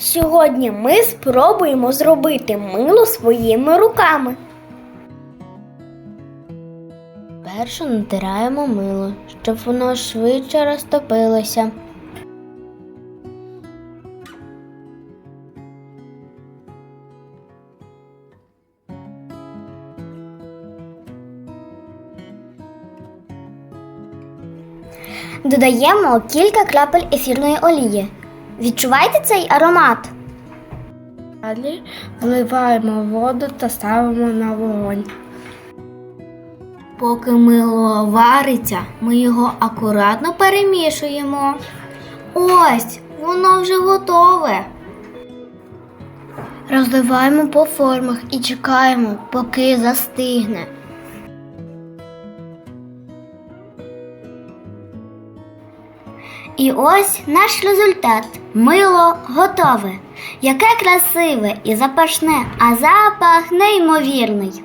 Сьогодні ми спробуємо зробити мило своїми руками. Перше натираємо мило, щоб воно швидше розтопилося. Додаємо кілька крапель ефірної олії. Відчуваєте цей аромат? Далі вливаємо воду та ставимо на вогонь. Поки мило вариться, ми його акуратно перемішуємо. Ось, воно вже готове. Розливаємо по формах і чекаємо, поки застигне. І ось наш результат. Мило готове. Яке красиве і запашне, а запах неймовірний.